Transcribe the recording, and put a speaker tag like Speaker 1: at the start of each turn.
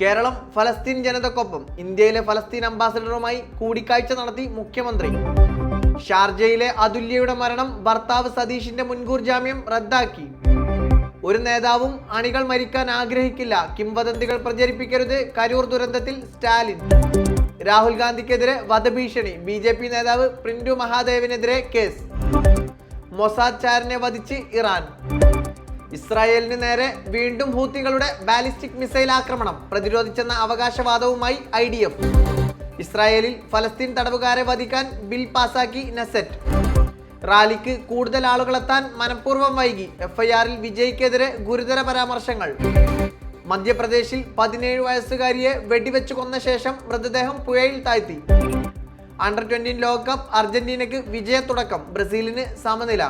Speaker 1: കേരളം ഫലസ്തീൻ ജനതക്കൊപ്പം ഇന്ത്യയിലെ ഫലസ്തീൻ അംബാസഡറുമായി കൂടിക്കാഴ്ച നടത്തി മുഖ്യമന്ത്രി. ഷാർജയിലെ അതുല്യയുടെ മരണം ഭർത്താവ് സതീഷിന്റെ മുൻകൂർ ജാമ്യം റദ്ദാക്കി. ഒരു നേതാവും അണികൾ മരിക്കാൻ ആഗ്രഹിക്കില്ല. കിംവദന്തികൾ പ്രചരിപ്പിക്കരുത് കരൂർ ദുരന്തത്തിൽ സ്റ്റാലിൻ. രാഹുൽ ഗാന്ധിക്കെതിരെ വധഭീഷണി. ബി ജെ പി നേതാവ് പ്രിന്റു മഹാദേവിനെതിരെ കേസ്. മൊസാദ് ചാരനെ വധിച്ച് ഇറാൻ. ഇസ്രായേലിന് നേരെ വീണ്ടും ഹൂത്തികളുടെ ബാലിസ്റ്റിക് മിസൈൽ ആക്രമണം പ്രതിരോധിച്ചെന്ന അവകാശവാദവുമായി ഐ ഡി എഫ്. ഇസ്രായേലിൽ ഫലസ്തീൻ തടവുകാരെ വധിക്കാൻ ബിൽ പാസാക്കി നസെറ്റ്. റാലിക്ക് കൂടുതൽ ആളുകളെത്താൻ മനഃപൂർവം വൈകി. എഫ്ഐആറിൽ വിജയ്ക്കെതിരെ ഗുരുതര പരാമർശങ്ങൾ. മധ്യപ്രദേശിൽ പതിനേഴ് വയസ്സുകാരിയെ വെടിവെച്ചു കൊന്ന ശേഷം മൃതദേഹം പുഴയിൽ താഴ്ത്തി. അണ്ടർ ട്വന്റി ലോകകപ്പ് അർജന്റീനയ്ക്ക് വിജയത്തുടക്കം ബ്രസീലിന് സമനില.